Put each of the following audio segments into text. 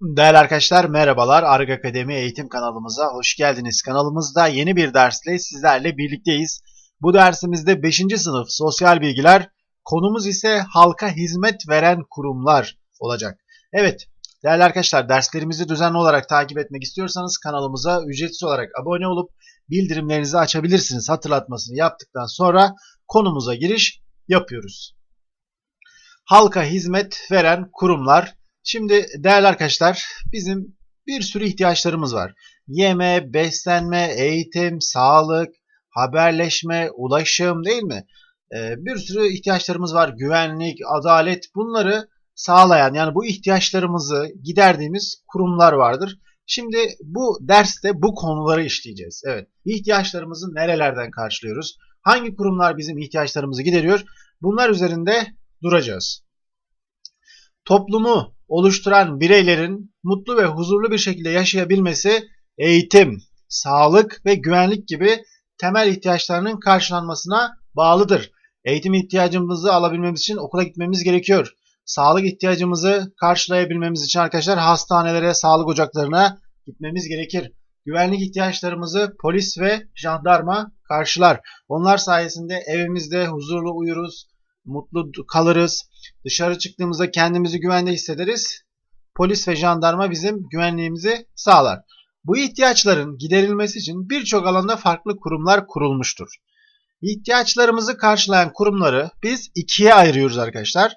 Değerli arkadaşlar merhabalar. Arg Akademi eğitim kanalımıza hoş geldiniz. Kanalımızda yeni bir dersle sizlerle birlikteyiz. Bu dersimizde 5. sınıf sosyal bilgiler, konumuz ise halka hizmet veren kurumlar olacak. Evet değerli arkadaşlar derslerimizi düzenli olarak takip etmek istiyorsanız kanalımıza ücretsiz olarak abone olup bildirimlerinizi açabilirsiniz. Hatırlatmasını yaptıktan sonra konumuza giriş yapıyoruz. Halka hizmet veren kurumlar Şimdi değerli arkadaşlar bizim bir sürü ihtiyaçlarımız var. Yeme, beslenme, eğitim, sağlık, haberleşme, ulaşım değil mi? Ee, bir sürü ihtiyaçlarımız var. Güvenlik, adalet bunları sağlayan yani bu ihtiyaçlarımızı giderdiğimiz kurumlar vardır. Şimdi bu derste bu konuları işleyeceğiz. Evet. ihtiyaçlarımızı nerelerden karşılıyoruz? Hangi kurumlar bizim ihtiyaçlarımızı gideriyor? Bunlar üzerinde duracağız. Toplumu oluşturan bireylerin mutlu ve huzurlu bir şekilde yaşayabilmesi eğitim, sağlık ve güvenlik gibi temel ihtiyaçlarının karşılanmasına bağlıdır. Eğitim ihtiyacımızı alabilmemiz için okula gitmemiz gerekiyor. Sağlık ihtiyacımızı karşılayabilmemiz için arkadaşlar hastanelere, sağlık ocaklarına gitmemiz gerekir. Güvenlik ihtiyaçlarımızı polis ve jandarma karşılar. Onlar sayesinde evimizde huzurlu uyuruz, mutlu kalırız. Dışarı çıktığımızda kendimizi güvende hissederiz. Polis ve jandarma bizim güvenliğimizi sağlar. Bu ihtiyaçların giderilmesi için birçok alanda farklı kurumlar kurulmuştur. İhtiyaçlarımızı karşılayan kurumları biz ikiye ayırıyoruz arkadaşlar.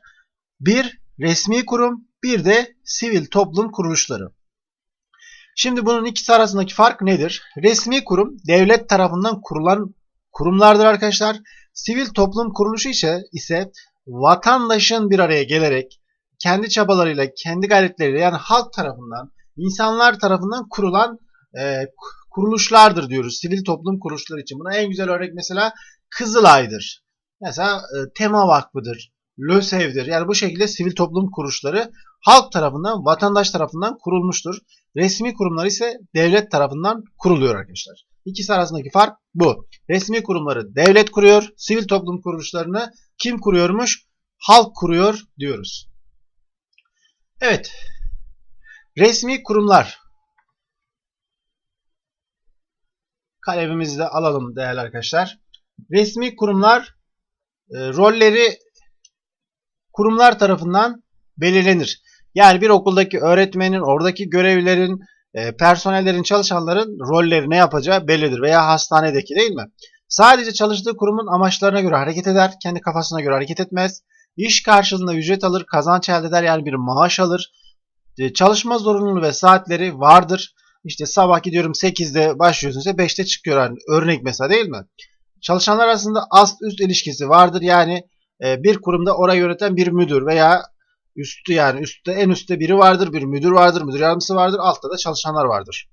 Bir resmi kurum, bir de sivil toplum kuruluşları. Şimdi bunun ikisi arasındaki fark nedir? Resmi kurum devlet tarafından kurulan kurumlardır arkadaşlar. Sivil toplum kuruluşu ise, ise vatandaşın bir araya gelerek kendi çabalarıyla, kendi gayretleriyle yani halk tarafından, insanlar tarafından kurulan e, kuruluşlardır diyoruz. Sivil toplum kuruluşları için. Buna en güzel örnek mesela Kızılay'dır. Mesela e, Tema Vakfı'dır. LÖSEV'dir. Yani bu şekilde sivil toplum kuruluşları halk tarafından, vatandaş tarafından kurulmuştur. Resmi kurumlar ise devlet tarafından kuruluyor arkadaşlar. İkisi arasındaki fark bu. Resmi kurumları devlet kuruyor, sivil toplum kuruluşlarını kim kuruyormuş? Halk kuruyor diyoruz. Evet. Resmi kurumlar. Kalemimizi de alalım değerli arkadaşlar. Resmi kurumlar e, rolleri kurumlar tarafından belirlenir. Yani bir okuldaki öğretmenin, oradaki görevlilerin, e, personellerin, çalışanların rolleri ne yapacağı bellidir. Veya hastanedeki değil mi? Sadece çalıştığı kurumun amaçlarına göre hareket eder. Kendi kafasına göre hareket etmez. İş karşılığında ücret alır, kazanç elde eder yani bir maaş alır. E, çalışma zorunluluğu ve saatleri vardır. İşte sabah gidiyorum 8'de başlıyorsun ise 5'te çıkıyor. Yani örnek mesela değil mi? Çalışanlar arasında ast üst ilişkisi vardır. Yani e, bir kurumda orayı yöneten bir müdür veya üstü yani üstte en üstte biri vardır, bir müdür vardır, müdür yardımcısı vardır, altta da çalışanlar vardır.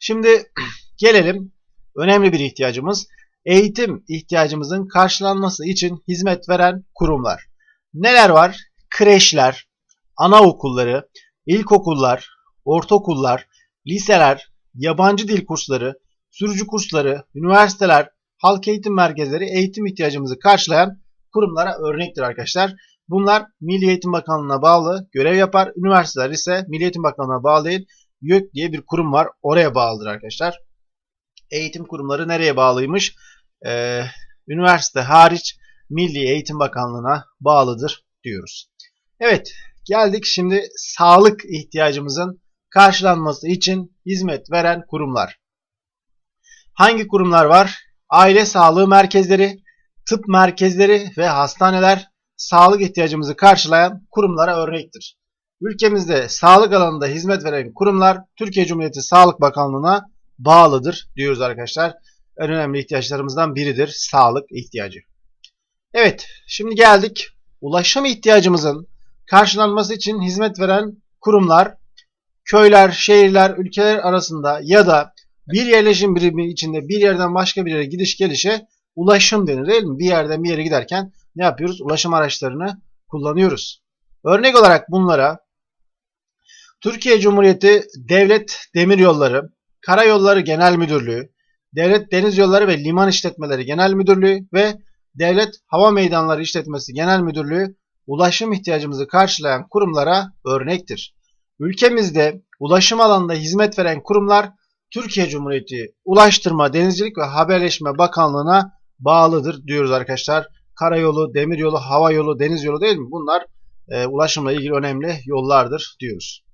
Şimdi gelelim önemli bir ihtiyacımız eğitim ihtiyacımızın karşılanması için hizmet veren kurumlar. Neler var? Kreşler, anaokulları, ilkokullar, ortaokullar, liseler, yabancı dil kursları, sürücü kursları, üniversiteler, halk eğitim merkezleri eğitim ihtiyacımızı karşılayan kurumlara örnektir arkadaşlar. Bunlar Milli Eğitim Bakanlığı'na bağlı görev yapar. Üniversiteler ise Milli Eğitim Bakanlığı'na bağlı değil. YÖK diye bir kurum var. Oraya bağlıdır arkadaşlar. Eğitim kurumları nereye bağlıymış? Ee, üniversite hariç Milli Eğitim Bakanlığı'na bağlıdır diyoruz. Evet geldik şimdi sağlık ihtiyacımızın karşılanması için hizmet veren kurumlar. Hangi kurumlar var? Aile sağlığı merkezleri, tıp merkezleri ve hastaneler sağlık ihtiyacımızı karşılayan kurumlara örnektir. Ülkemizde sağlık alanında hizmet veren kurumlar Türkiye Cumhuriyeti Sağlık Bakanlığı'na bağlıdır diyoruz arkadaşlar. En önemli ihtiyaçlarımızdan biridir sağlık ihtiyacı. Evet şimdi geldik ulaşım ihtiyacımızın karşılanması için hizmet veren kurumlar köyler, şehirler, ülkeler arasında ya da bir yerleşim birimi içinde bir yerden başka bir yere gidiş gelişe ulaşım denir değil mi? Bir yerden bir yere giderken ne yapıyoruz? Ulaşım araçlarını kullanıyoruz. Örnek olarak bunlara Türkiye Cumhuriyeti Devlet Demiryolları, Karayolları Genel Müdürlüğü, Devlet Deniz Yolları ve Liman İşletmeleri Genel Müdürlüğü ve Devlet Hava Meydanları İşletmesi Genel Müdürlüğü ulaşım ihtiyacımızı karşılayan kurumlara örnektir. Ülkemizde ulaşım alanında hizmet veren kurumlar Türkiye Cumhuriyeti Ulaştırma, Denizcilik ve Haberleşme Bakanlığı'na bağlıdır diyoruz arkadaşlar. Karayolu, demiryolu, hava yolu, deniz yolu değil mi? Bunlar e, ulaşımla ilgili önemli yollardır diyoruz.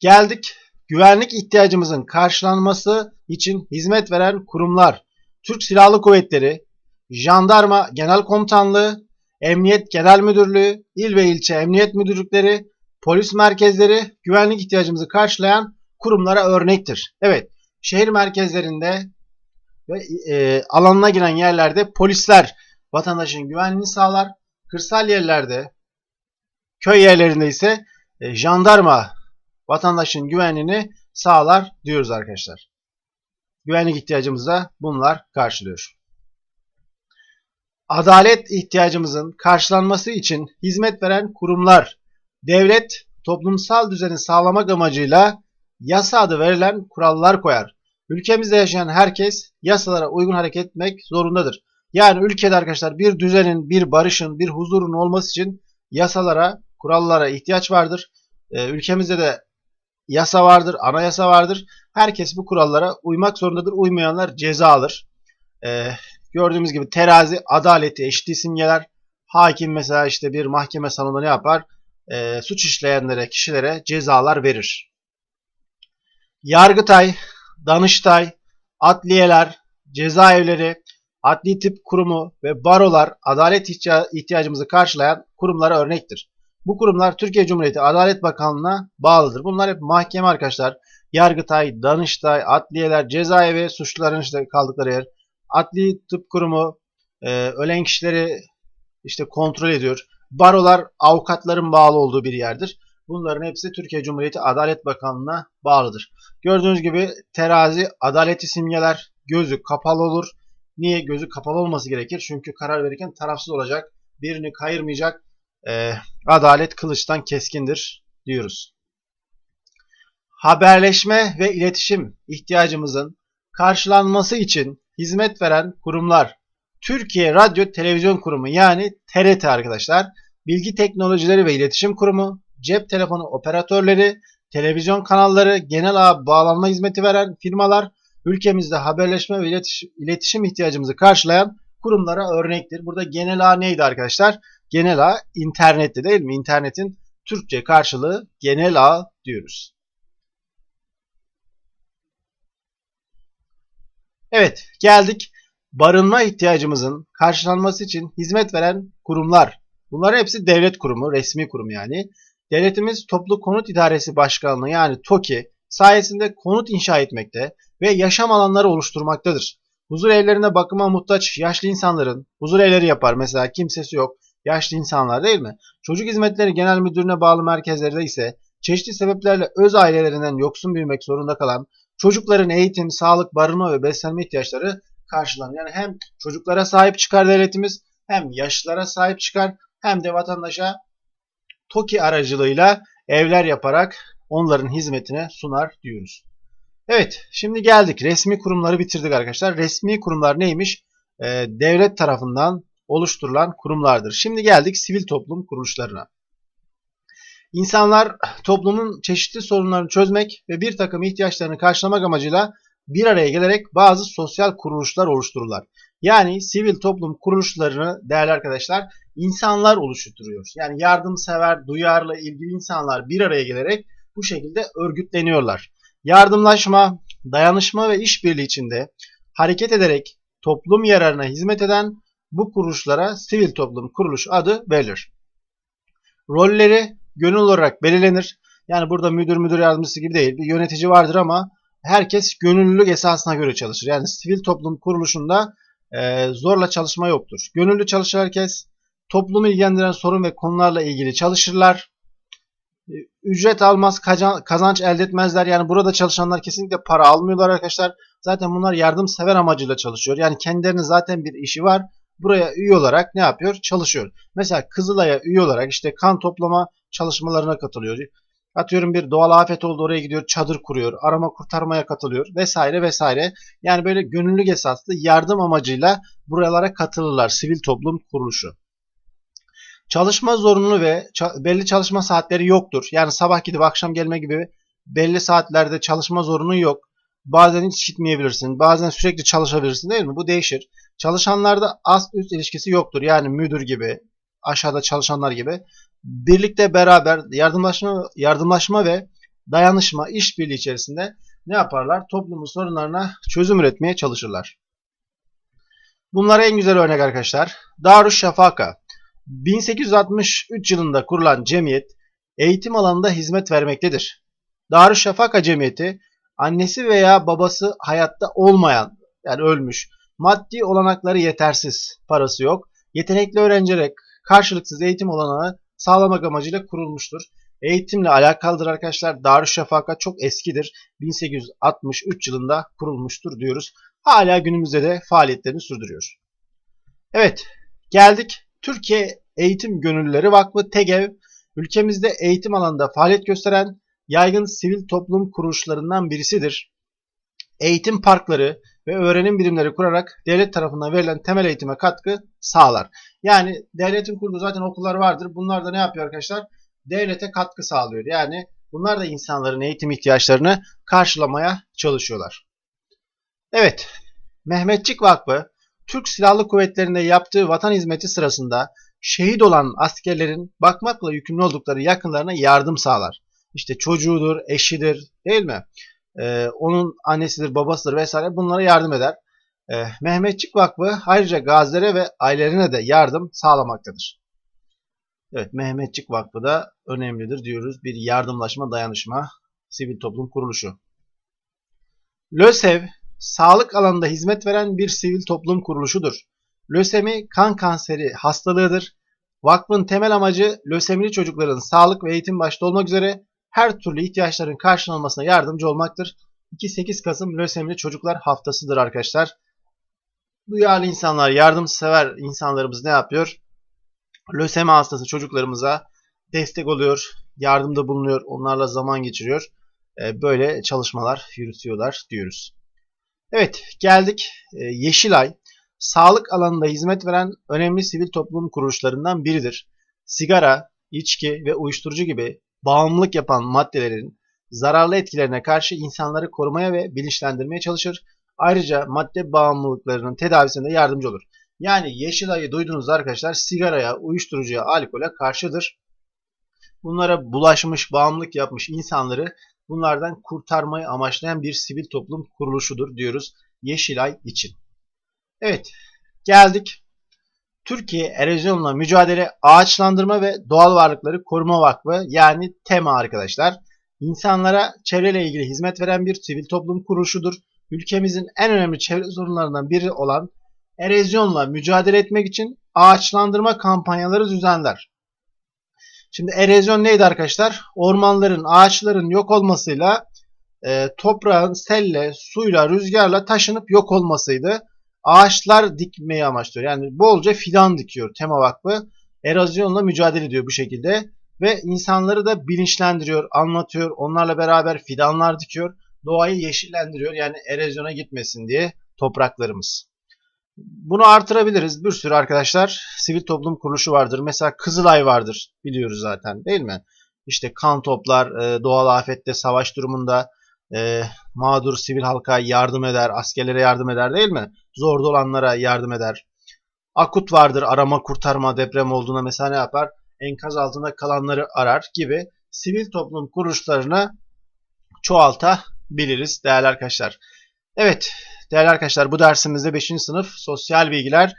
Geldik güvenlik ihtiyacımızın karşılanması için hizmet veren kurumlar. Türk Silahlı Kuvvetleri, Jandarma Genel Komutanlığı, Emniyet Genel Müdürlüğü, il ve ilçe emniyet müdürlükleri, polis merkezleri güvenlik ihtiyacımızı karşılayan kurumlara örnektir. Evet, şehir merkezlerinde ve e, alanına giren yerlerde polisler vatandaşın güvenliğini sağlar. Kırsal yerlerde, köy yerlerinde ise e, jandarma vatandaşın güvenliğini sağlar diyoruz arkadaşlar. Güvenlik ihtiyacımızı da bunlar karşılıyor. Adalet ihtiyacımızın karşılanması için hizmet veren kurumlar, devlet toplumsal düzeni sağlamak amacıyla yasa adı verilen kurallar koyar. Ülkemizde yaşayan herkes yasalara uygun hareket etmek zorundadır. Yani ülkede arkadaşlar bir düzenin, bir barışın, bir huzurun olması için yasalara, kurallara ihtiyaç vardır. Ee, ülkemizde de yasa vardır, anayasa vardır. Herkes bu kurallara uymak zorundadır. Uymayanlar ceza alır. Ee, gördüğümüz gibi terazi, adaleti, eşitliği simgeler. Hakim mesela işte bir mahkeme salonunda ne yapar? Ee, suç işleyenlere, kişilere cezalar verir. Yargıtay, Danıştay, adliyeler, cezaevleri, adli tip kurumu ve barolar adalet ihtiyacımızı karşılayan kurumlara örnektir. Bu kurumlar Türkiye Cumhuriyeti Adalet Bakanlığı'na bağlıdır. Bunlar hep mahkeme arkadaşlar. Yargıtay, Danıştay, adliyeler, cezaevi, suçluların işte kaldıkları yer. Adli tıp kurumu e, ölen kişileri işte kontrol ediyor. Barolar avukatların bağlı olduğu bir yerdir. Bunların hepsi Türkiye Cumhuriyeti Adalet Bakanlığı'na bağlıdır. Gördüğünüz gibi terazi adaleti simgeler gözü kapalı olur. Niye gözü kapalı olması gerekir? Çünkü karar verirken tarafsız olacak. Birini kayırmayacak. E, adalet kılıçtan keskindir diyoruz. Haberleşme ve iletişim ihtiyacımızın karşılanması için hizmet veren kurumlar Türkiye Radyo Televizyon Kurumu yani TRT arkadaşlar, Bilgi Teknolojileri ve İletişim Kurumu, cep telefonu operatörleri, televizyon kanalları, genel ağ bağlanma hizmeti veren firmalar ülkemizde haberleşme ve iletişim ihtiyacımızı karşılayan kurumlara örnektir. Burada genel ağ neydi arkadaşlar? Genel ağ internetti değil mi? İnternetin Türkçe karşılığı genel ağ diyoruz. Evet geldik barınma ihtiyacımızın karşılanması için hizmet veren kurumlar. Bunların hepsi devlet kurumu, resmi kurum yani. Devletimiz Toplu Konut İdaresi Başkanlığı yani TOKİ sayesinde konut inşa etmekte ve yaşam alanları oluşturmaktadır. Huzur evlerine bakıma muhtaç yaşlı insanların huzur evleri yapar mesela kimsesi yok yaşlı insanlar değil mi? Çocuk Hizmetleri Genel Müdürlüğü'ne bağlı merkezlerde ise çeşitli sebeplerle öz ailelerinden yoksun büyümek zorunda kalan çocukların eğitim, sağlık, barınma ve beslenme ihtiyaçları karşılanır. Yani hem çocuklara sahip çıkar devletimiz hem yaşlılara sahip çıkar hem de vatandaşa TOKİ aracılığıyla evler yaparak onların hizmetine sunar diyoruz. Evet şimdi geldik. Resmi kurumları bitirdik arkadaşlar. Resmi kurumlar neymiş? Ee, devlet tarafından oluşturulan kurumlardır. Şimdi geldik sivil toplum kuruluşlarına. İnsanlar toplumun çeşitli sorunlarını çözmek ve bir takım ihtiyaçlarını karşılamak amacıyla bir araya gelerek bazı sosyal kuruluşlar oluştururlar. Yani sivil toplum kuruluşlarını değerli arkadaşlar insanlar oluşturuyor. Yani yardımsever, duyarlı, ilgili insanlar bir araya gelerek bu şekilde örgütleniyorlar. Yardımlaşma, dayanışma ve işbirliği içinde hareket ederek toplum yararına hizmet eden bu kuruluşlara sivil toplum kuruluş adı verilir. Rolleri gönül olarak belirlenir. Yani burada müdür müdür yardımcısı gibi değil. Bir yönetici vardır ama herkes gönüllülük esasına göre çalışır. Yani sivil toplum kuruluşunda e, zorla çalışma yoktur. Gönüllü çalışır herkes. Toplumu ilgilendiren sorun ve konularla ilgili çalışırlar. E, ücret almaz, kazanç elde etmezler. Yani burada çalışanlar kesinlikle para almıyorlar arkadaşlar. Zaten bunlar yardımsever amacıyla çalışıyor. Yani kendilerinin zaten bir işi var. Buraya üye olarak ne yapıyor? Çalışıyor. Mesela Kızılay'a üye olarak işte kan toplama çalışmalarına katılıyor. Atıyorum bir doğal afet oldu oraya gidiyor çadır kuruyor. Arama kurtarmaya katılıyor vesaire vesaire. Yani böyle gönüllülük esaslı yardım amacıyla buralara katılırlar sivil toplum kuruluşu. Çalışma zorunlu ve belli çalışma saatleri yoktur. Yani sabah gidip akşam gelme gibi belli saatlerde çalışma zorunlu yok. Bazen hiç gitmeyebilirsin. Bazen sürekli çalışabilirsin değil mi? Bu değişir. Çalışanlarda ast üst ilişkisi yoktur. Yani müdür gibi, aşağıda çalışanlar gibi birlikte beraber yardımlaşma yardımlaşma ve dayanışma, işbirliği içerisinde ne yaparlar? Toplumun sorunlarına çözüm üretmeye çalışırlar. Bunlara en güzel örnek arkadaşlar. Darüşşafaka. 1863 yılında kurulan cemiyet eğitim alanında hizmet vermektedir. Darüşşafaka Cemiyeti annesi veya babası hayatta olmayan yani ölmüş, maddi olanakları yetersiz, parası yok, yetenekli öğrencilere karşılıksız eğitim olanağı sağlamak amacıyla kurulmuştur. Eğitimle alakalıdır arkadaşlar. Darüşşafaka çok eskidir. 1863 yılında kurulmuştur diyoruz. Hala günümüzde de faaliyetlerini sürdürüyor. Evet, geldik Türkiye Eğitim Gönüllüleri Vakfı TEGEV, ülkemizde eğitim alanında faaliyet gösteren yaygın sivil toplum kuruluşlarından birisidir. Eğitim parkları ve öğrenim birimleri kurarak devlet tarafından verilen temel eğitime katkı sağlar. Yani devletin kurduğu zaten okullar vardır. Bunlar da ne yapıyor arkadaşlar? Devlete katkı sağlıyor. Yani bunlar da insanların eğitim ihtiyaçlarını karşılamaya çalışıyorlar. Evet, Mehmetçik Vakfı Türk Silahlı Kuvvetleri'nde yaptığı vatan hizmeti sırasında şehit olan askerlerin bakmakla yükümlü oldukları yakınlarına yardım sağlar. İşte çocuğudur, eşidir değil mi? Ee, onun annesidir, babasıdır vesaire bunlara yardım eder. Ee, Mehmetçik Vakfı ayrıca gazilere ve ailelerine de yardım sağlamaktadır. Evet, Mehmetçik Vakfı da önemlidir diyoruz. Bir yardımlaşma, dayanışma, sivil toplum kuruluşu. LÖSEV, sağlık alanında hizmet veren bir sivil toplum kuruluşudur. Lösemi kan kanseri hastalığıdır. Vakfın temel amacı lösemili çocukların sağlık ve eğitim başta olmak üzere her türlü ihtiyaçların karşılanmasına yardımcı olmaktır. 2-8 Kasım Lösemili Çocuklar Haftası'dır arkadaşlar. Duyarlı insanlar, yardımsever insanlarımız ne yapıyor? Lösemi hastası çocuklarımıza destek oluyor, yardımda bulunuyor, onlarla zaman geçiriyor. Ee, böyle çalışmalar yürütüyorlar diyoruz. Evet geldik ee, Yeşilay. Sağlık alanında hizmet veren önemli sivil toplum kuruluşlarından biridir. Sigara, içki ve uyuşturucu gibi bağımlılık yapan maddelerin zararlı etkilerine karşı insanları korumaya ve bilinçlendirmeye çalışır. Ayrıca madde bağımlılıklarının tedavisinde yardımcı olur. Yani Yeşilay'ı duydunuz arkadaşlar sigaraya, uyuşturucuya, alkole karşıdır. Bunlara bulaşmış, bağımlılık yapmış insanları bunlardan kurtarmayı amaçlayan bir sivil toplum kuruluşudur diyoruz Yeşilay için. Evet, geldik. Türkiye Erozyonla Mücadele Ağaçlandırma ve Doğal Varlıkları Koruma Vakfı yani TEMA arkadaşlar. İnsanlara çevreyle ilgili hizmet veren bir sivil toplum kuruluşudur. Ülkemizin en önemli çevre sorunlarından biri olan erozyonla mücadele etmek için ağaçlandırma kampanyaları düzenler. Şimdi erozyon neydi arkadaşlar? Ormanların, ağaçların yok olmasıyla e, toprağın selle, suyla, rüzgarla taşınıp yok olmasıydı. Ağaçlar dikmeyi amaçlıyor. Yani bolca fidan dikiyor Tema Vakfı. Erozyonla mücadele ediyor bu şekilde. Ve insanları da bilinçlendiriyor, anlatıyor. Onlarla beraber fidanlar dikiyor. Doğayı yeşillendiriyor. Yani erozyona gitmesin diye topraklarımız. Bunu artırabiliriz. Bir sürü arkadaşlar sivil toplum kuruluşu vardır. Mesela Kızılay vardır biliyoruz zaten değil mi? İşte kan toplar, e, doğal afette, savaş durumunda e, mağdur sivil halka yardım eder, askerlere yardım eder değil mi? Zorda olanlara yardım eder. Akut vardır arama kurtarma deprem olduğuna mesela ne yapar? Enkaz altında kalanları arar gibi sivil toplum kuruluşlarını çoğaltabiliriz değerli arkadaşlar. Evet değerli arkadaşlar bu dersimizde 5. sınıf sosyal bilgiler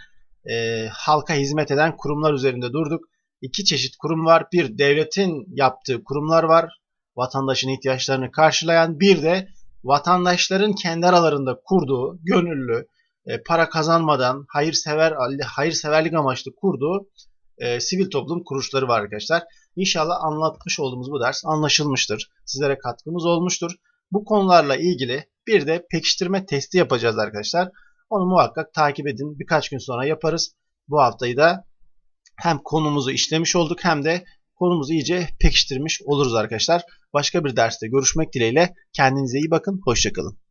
e, halka hizmet eden kurumlar üzerinde durduk. İki çeşit kurum var. Bir devletin yaptığı kurumlar var. Vatandaşın ihtiyaçlarını karşılayan. Bir de vatandaşların kendi aralarında kurduğu gönüllü, e, para kazanmadan hayırsever hayırseverlik amaçlı kurduğu e, sivil toplum kuruluşları var arkadaşlar. İnşallah anlatmış olduğumuz bu ders anlaşılmıştır. Sizlere katkımız olmuştur. Bu konularla ilgili bir de pekiştirme testi yapacağız arkadaşlar. Onu muhakkak takip edin. Birkaç gün sonra yaparız. Bu haftayı da hem konumuzu işlemiş olduk hem de konumuzu iyice pekiştirmiş oluruz arkadaşlar. Başka bir derste görüşmek dileğiyle. Kendinize iyi bakın. Hoşçakalın.